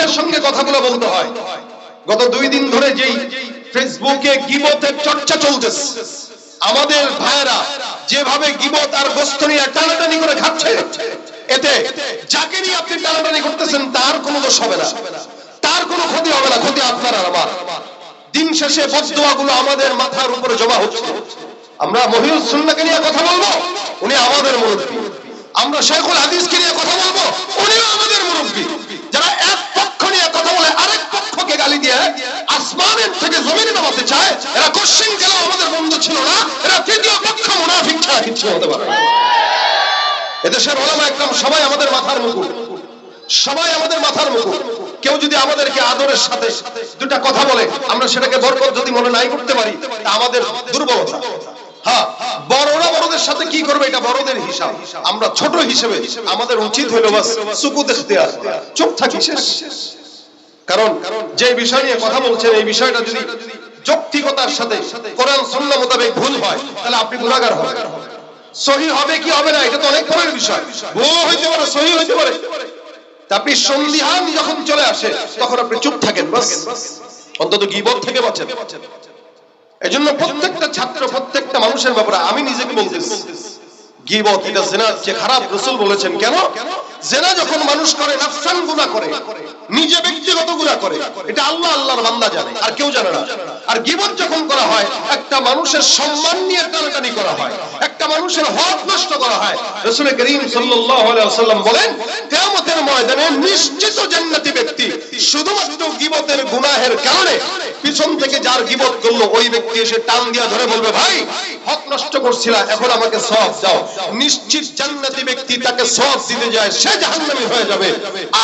দুঃখের সঙ্গে কথাগুলো বলতে হয়। গত দুই দিন ধরে যেই ফেসবুকে গিবতের চর্চা চলতেছে, আমাদের ভাইয়েরা যেভাবে গিবত আর গোস্ত নিয়ে টানাটানি করে খাচ্ছে, এতে যাকে নিয়ে আপনি টানাটানি করতেছেন, তার কোনো দোষ হবে না। তার কোনো ক্ষতি হবে না, ক্ষতি আপনার আর আমার। দিন শেষে বদদোয়া গুলো আমাদের মাথার উপরে জমা হচ্ছে। আমরা মহিউস সুন্নাকে নিয়ে কথা বলব, উনি আমাদের মুরব্বী। আমরা শেখুল হাদিসকে নিয়ে কথা বলব, উনিও আমাদের মুরব্বী। আরেক গালি দিয়ে আসমানের থেকে জমিনে নামাতে চায়, এরা কোশ্চিন গেল আমাদের বন্ধু ছিল না, এরা তৃতীয় পক্ষ মুনাফিক ছাড়া কিছু হতে পারে এদেশের ওলামা একদম সবাই আমাদের মাথার মুকুট। সবাই আমাদের মাথার মুকুট। কেউ যদি আমাদেরকে আদরের সাথে দুটা কথা বলে, আমরা সেটাকে বরকত যদি মনে নাই করতে পারি, তা আমাদের দুর্বলতা। হ্যাঁ বড়রা বড়দের সাথে কি করবে এটা বড়দের হিসাব। আমরা ছোট হিসেবে আমাদের উচিত হইল বাস সুকুত ইখতিয়ার চুপ থাকি শেষ। কারণ যে বিষয় নিয়ে কথা বলছেন, এই বিষয়টা যদি যৌক্তিকতার সাথে, কোরআন, সুন্নাহ মোতাবেক ভুল হয়, তাহলে আপনি গুনাহগার হবেন। সহি হবে কি হবে না, এটা তো অনেক পরের বিষয়। ভুল হইতে পারে, সহি হইতে পারে। আপনি সন্দিহান যখন চলে আসে, তখন আপনি চুপ থাকেন, বাস। অন্তত গিবত থেকে বাঁচেন। এজন্য প্রত্যেকটা ছাত্র, প্রত্যেকটা মানুষের ব্যাপারে আমি নিজেকে বলতেছি, গিবত এটা জেনার যে খারাপ রসুল বলেছেন, কেন? জেনা যখন মানুষ করে, নাফসান গুনাহ করে নিজে ব্যক্তিগত গুনাহ করে। এটা আল্লাহ আল্লাহর বান্দা জানে, আর কেউ জানে না। আর গিবত যখন করা হয়, একটা মানুষের সম্মান নিয়ে টানাটানি করা হয়, একটা মানুষের হক নষ্ট করা হয়। রাসূল করিম সাল্লাল্লাহু বলেন ময়দানে নিশ্চিত জান্নাতি ব্যক্তি শুধুমাত্র গিবতের গুনাহের কারণে পিছন থেকে যার গিবত করল, ওই ব্যক্তি এসে টান দিয়া ধরে বলবে, ভাই, হক নষ্ট করছিলা, এখন আমাকে সওয়াব দাও। নিশ্চিত জান্নাতি ব্যক্তি তাকে সওয়াব দিতে যায়, সে জাহান্নামী হয়ে যাবে।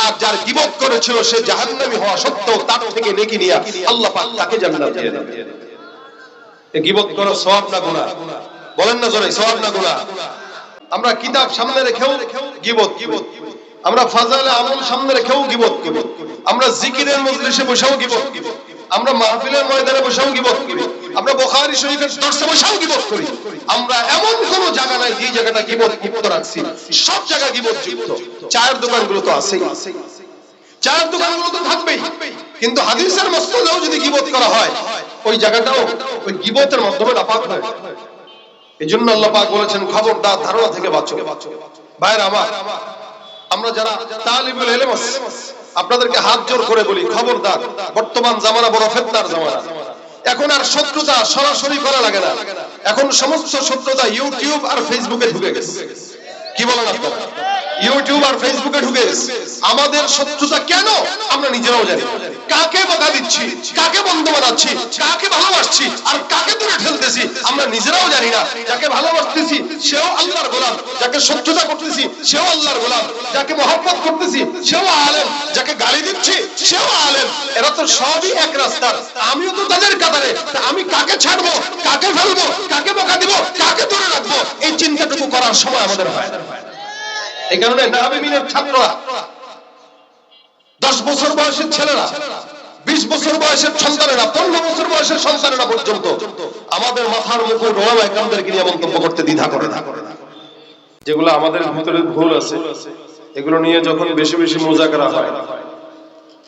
আর যার গিবত করেছিল সে জাহান্নামী হওয়া সত্ত্বেও তার থেকে নেকি নিয়া আল্লাহ পাক তাকে জান্নাত দিয়ে এ গিবত করো, সওয়াব না গুনাহ বলেন না সওয়াব না গুনাহ আমরা কিতাব সামনে রেখেও গিবত গিবত আমরা ফাজালে আমল সামনে রেখেও গিবত করি। আমরা জিকিরের মজলিসে বসেও গিবত করি। আমরা মাহফিলের ময়দানে বসেও গিবত করি। আমরা বুখারী শরীফের দর্শে বসেও গিবত করি। আমরা এমন কোন জায়গা নাই যে জায়গাটা গিবত মুক্ত রাখছি। সব জায়গা গিবত যুক্ত। চায়ের দোকানগুলো তো আছেই। চায়ের দোকানগুলো তো থাকবেই। কিন্তু হাদিসের মসনদেও যদি গিবত করা হয়, ওই জায়গাটাও, ওই গিবতের মাধ্যমে নাপাক হয়। এই জন্য আল্লাহ পাক বলেছেন, খবরদার ধারণা থেকে বাঁচো। ভাইয়ের আমার, আমরা যারা তালিবুল ইলম আপনাদেরকে হাত জোর করে বলি, খবরদার। বর্তমান জামানা বড় ফেতনার জামানা। এখন আর শত্রুতা সরাসরি করা লাগে না। এখন সমস্ত শত্রুতা ইউটিউব আর ফেসবুকে ঢুকে গেছে। কি বলেন আপনারা? ইউটিউব আর ফেসবুকে ঢুকে আমাদের শত্রুতা কেন আমরা নিজেরাও জানি কাকে বকা দিচ্ছি? কাকে বন্ধ বানাচ্ছি? কাকে ভালোবাসছি? আর কাকে দূরে ঠেলতেছি? আমরা নিজেরাও জানি না। যাকে ভালোবাসতেছি, সেও আল্লাহর গোলাম। যাকে শত্রুতা করতেছি, সেও আল্লাহর গোলাম। যাকে মহব্বত করতেছি, সেও আলেম। যাকে গালি দিচ্ছি, সেও আলেম। এরা তো সবই এক রাস্তার। আমিও তো তাদের কাতারে। আমি কাকে ছাড়বো? কাকে ফেলব? কাকে বকা দিব? কাকে দূরে রাখব? এই চিন্তাটুকু করার সময় আমাদের হয়। এই কারণে ছাত্ররা দশ বছর বয়সের ছেলেরা, বিশ বছর বয়সের সন্তানেরা, পনেরো বছর বয়সের সন্তানেরা পর্যন্ত আমাদের মাথার মুখে নিয়ে মন্তব্য করতে দ্বিধা করে যেগুলো আমাদের ভিতরে ভুল আছে, এগুলো নিয়ে যখন বেশি বেশি মোজাকারা হয়,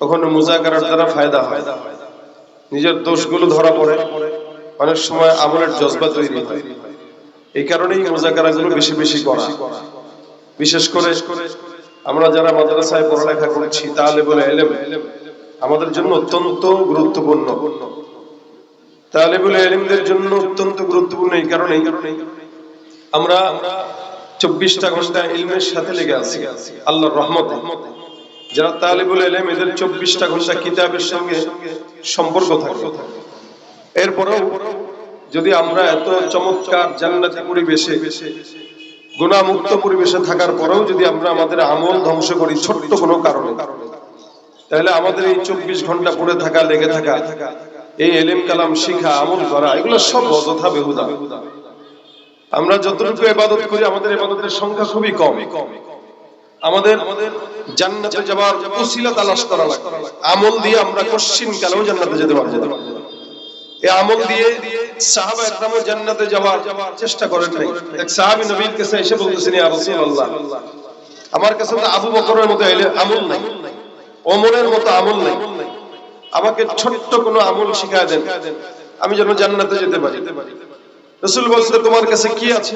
তখন মোজাকারার দ্বারা ফায়দা হয়। নিজের দোষগুলো ধরা পড়ে, অনেক সময় আমলের জজবা তৈরি হয়। এই কারণেই মোজাকারাগুলো বেশি বেশি করা। বিশেষ করে আমরা যারা মাদ্রাসায় পড়ালেখা করছি তাহলে বলে এলেম আমাদের জন্য অত্যন্ত গুরুত্বপূর্ণ। তাহলে বলে এলিমদের জন্য অত্যন্ত গুরুত্বপূর্ণ এই কারণে আমরা চব্বিশটা ঘণ্টা ইলমের সাথে লেগে আছি, আল্লাহর রহমত। যারা তালিবুল এলেম, এদের চব্বিশটা ঘণ্টা কিতাবের সঙ্গে সম্পর্ক থাকে। এরপরেও যদি আমরা এত চমৎকার জান্নাতি পরিবেশে গুণামুক্ত পরিবেশে থাকার পরেও যদি আমরা আমাদের আমল ধ্বংস করি, ছোট্ট কোনো কারণে। তাহলে আমাদের এই চব্বিশ ঘণ্টা পড়ে থাকা, লেগে থাকা, এই এলেম, কালাম, শিখা, আমল করা, এগুলো সব অযথা বেহুদা। আমরা যতটুকু এবাদত করি, আমাদের এবাদতের সংখ্যা খুবই কম। আমাদের জান্নাতে যাওয়ার উসিলা তালাশ করা লাগে আমল দিয়ে আমরা কোশ্চিন কালেও জান্নাতে যেতে পারব আমার কাছে আবু বকরের মতো আমল নাই মতো আমল নাই। আমাকে ছোট্ট কোনো আমল শিখায় দেন, আমি যেন জান্নাতে যেতে পারি। রসুল বলছে, তোমার কাছে কি আছে?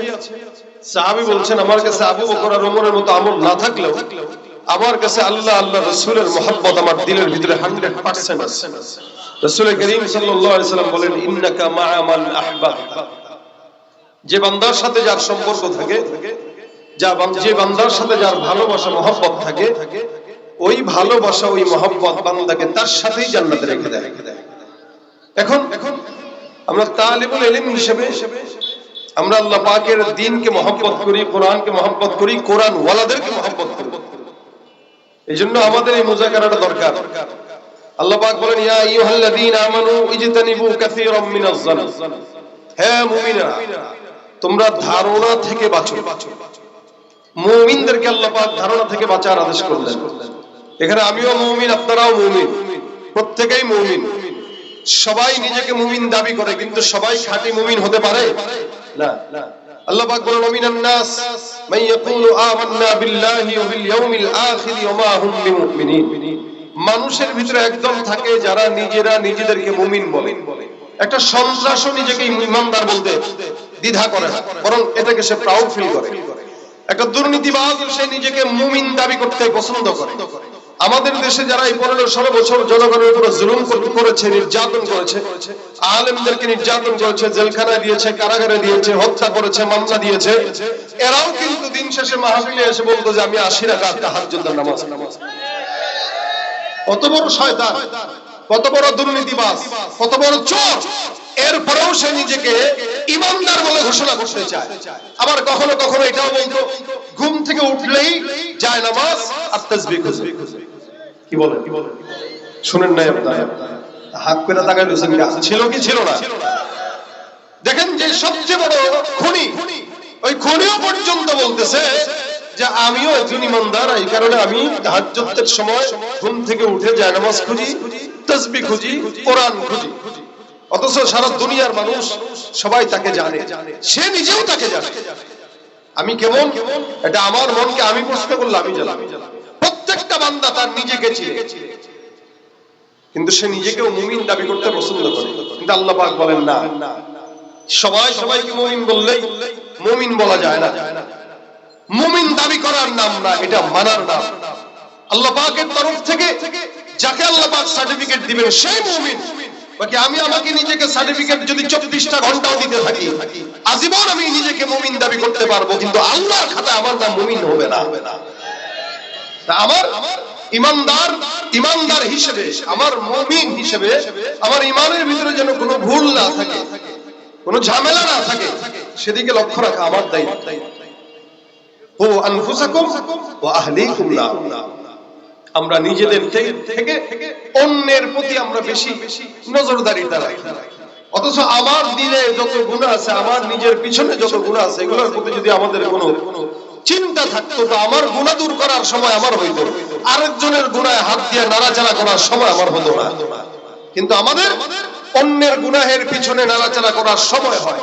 সাহাবি বলছেন, আমার কাছে আবু বকর আর ওমরের মতো আমল না থাকলেও আমার কাছে আল্লাহ আল্লাহ রসুলের মহব্বত আমার দিলের ভিতরে হান্ড্রেড পার্সেন্ট আছে। রসুল করিম সাল্লাম বলেন, ইন্নাকা মা'a মান আহবাবতা যে বান্দার সাথে যার সম্পর্ক থাকে, যা যে বান্দার সাথে যার ভালোবাসা, মহব্বত থাকে, ওই ভালোবাসা, ওই মহব্বত বান্দাকে তার সাথেই জান্নাতে রেখে দেয়। এখন এখন আমরা তালিবুল ইলম হিসেবে, আমরা আল্লাহ পাকের দ্বীনকে মহব্বত করি, কোরআনকে মহব্বত করি কোরআন ওয়ালাদেরকে মহব্বত করি। এই জন্য আমাদের এই মুজাকারাটা দরকার। বলেন তোমরা ধারণা থেকে বাঁচো। ধারণা থেকে বাঁচার আদেশ এখানে আমিও মুমিন, আপনারাও মুমিন, প্রত্যেকেই মুমিন। সবাই নিজেকে মুমিন দাবি করে, কিন্তু সবাই খাঁটি মুমিন হতে পারে? না। মান মানুষের ভিতরে একদম থাকে যারা নিজেরা নিজেদেরকে মুমিন বলে। একটা সন্ত্রাসও নিজেকে ইমানদার বলতে দ্বিধা করে না, বরং এটাকে সে প্রাউড ফিল করে। একটা দুর্নীতিবাজ সে নিজেকে মুমিন দাবি করতে পছন্দ করে। আমাদের দেশে যারা এই পনেরো ষোলো বছর জনগণের উপর জুলুম করেছে, নির্যাতন করেছে, আলেমদেরকে নির্যাতন করেছে, জেলখানায় দিয়েছে, কারাগারে দিয়েছে, হত্যা করেছে, মামলা দিয়েছে, এরাও কিন্তু দিন শেষে মাহফিলে এসে বলতো যে আমি আশি রাখা হাত নামাজ নামাজ। কত বড় শয়তান, কত বড় দুর্নীতিবাজ, কত বড় চোর। এরপরেও সে নিজেকে ইমানদার বলে ঘোষণা করতে চায়। আবার কখনো কখনো এটাও বলতো, ঘুম থেকে উঠলেই যায় নামাজ আর তাসবিহ খুঁজবে কি বলে কি বলে শুনেন নাই আপনারা। হাত করে তাকাই রয়েছেন ছিল কি ছিল না? দেখেন যে সবচেয়ে বড় খুনি ওই খুনিও পর্যন্ত বলতেছে যে আমিও একজন ইমানদার এই কারণে আমি তাহাজ্জুদের সময় ঘুম থেকে উঠে জায়নামাজ খুঁজি তাসবিহ খুঁজি কোরআন খুঁজি। অথচ সারা দুনিয়ার মানুষ সবাই তাকে জানে। সে নিজেও তাকে জানে। আমি কেমন? এটা আমার মনকে আমি প্রশ্ন করলে আমি জানি বান্দা তার নিজেকে চিনে কিন্তু সে নিজেকেও মুমিন দাবি করতে পছন্দ করে। কিন্তু আল্লাহ পাক বলেন, না। সবাই সবাইকে মুমিন বললেই মুমিন বলা যায় না। মুমিন দাবি করার নাম না, এটা মানার নাম। আল্লাহ পাকের তরফ থেকে যাকে আল্লাহ পাক সার্টিফিকেট দিবেন, সেই মুমিন। বাকি আমি আমাকে নিজেকে সার্টিফিকেট যদি চব্বিশটা ঘন্টাও দিতে থাকি, আজীবন আমি নিজেকে মুমিন দাবি করতে পারব, কিন্তু আল্লাহর খাতায় আমার নাম মুমিন হবে না। আমার ইমানদার ইমানদার হিসেবে, আমার মুমিন হিসেবে, আমার ইমানের ভিতরে যেন কোনো ভুল না থাকে, কোনো ঝামেলা না থাকে, সেদিকে লক্ষ্য রাখা আমার দায়িত্ব। আমরা নিজেদের থেকে অন্যের প্রতি আমরা বেশি নজরদারিতা রাখি অথচ আমার দিলে যত গুণ আছে, আমার নিজের পিছনে যত গুণ আছে, এগুলোর প্রতি যদি আমাদের কোনো চিন্তা থাকতো তো আমার গুণা দূর করার সময় আমার হইতো। আরেকজনের গুণায় হাত দিয়ে নাড়াচাড়া করার সময় আমার হতো না। কিন্তু আমাদের অন্যের গুনাহের পিছনে নাড়াচাড়া করার সময় হয়।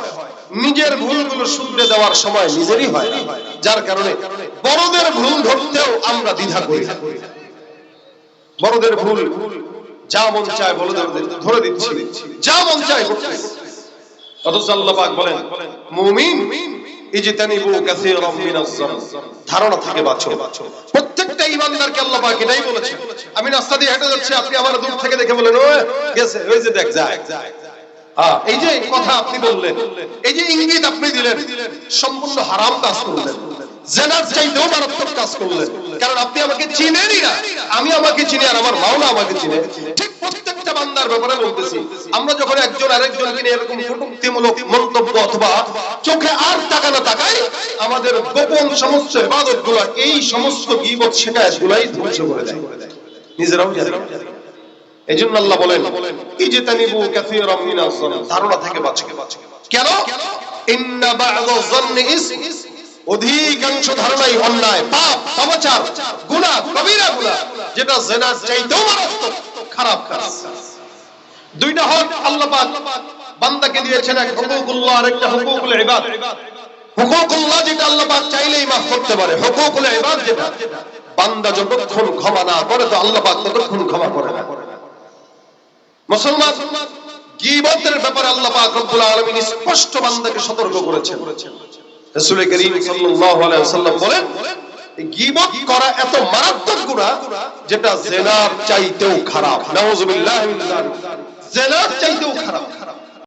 নিজের ভুলগুলো শুধরে দেওয়ার সময় নিজেরই হয় যার কারণে বড়দের ভুল ধরতেও আমরা দ্বিধা করি। বড়দের ভুল যা মন চায় বলে ধরে দিচ্ছি। যা মন চায় অথচ আল্লাহ বলেন, মুমিন আমি হ্যাঁ, সম্পূর্ণ হারাম কাজ করলেন। জেনার চাইতেও মারাত্মক কাজ করলেন। কারণ আপনি আমাকে চিনেনই না। আমি আমাকে চিনি আর আমার মাওলা আমাকে চিনে। ঠিক প্রত্যেকটা বান্দার ব্যাপারে বলতেছি। আমরা যখন একজন আরেকজনকে নিয়ে এরকম মন্তব্য অথবা চোখে আর তাকাই আমাদের গোপন সমস্ত ইবাদতগুলা এই সমস্ত গিবত শেখায় গুলাই ধ্বংস করে দেয়। নিজেরাও জানে। এই জন্য আল্লাহ বলেন, ইজতানিবু কাসীরাম মিনাজ জান ধারণা থেকে বাঁচো। কেন? ইন্না বা'দা যান্নি ইসম অধিকাংশ ধারণাই অন্যায়, পাপ সমাচার গুনাহ কবিরা গুনাহ, যেটা জেনার চাইতেও মারাত্মক, খারাপ কাজ। দুইটা হক আল্লাহ পাক বান্দাকে দিয়েছেন, এক হুকুকুল্লাহ আর একটা হুকুকুল ইবাদ। হুকুকুল্লাহ যেটা আল্লাহ পাক চাইলেই মাফ করতে পারে। হুকুকুল ইবাদ যেটা। বান্দা যতক্ষণ ক্ষমা না করে, তো আল্লাহ পাক ততক্ষণ ক্ষমা করে না। মুসলমান, গীবতের ব্যাপারে আল্লাহ পাক রব্বুল আলামিন স্পষ্ট বান্দাকে সতর্ক করেছেন। রাসূল করিম সাল্লাল্লাহু আলাইহি ওয়াসাল্লাম বলেন গীবত করা এত মারাত্মক গুনাহ যেটা জেনার চাইতেও খারাপ। নাউজুবিল্লাহি মিন যালিক। জেনার চাইতেও খারাপ।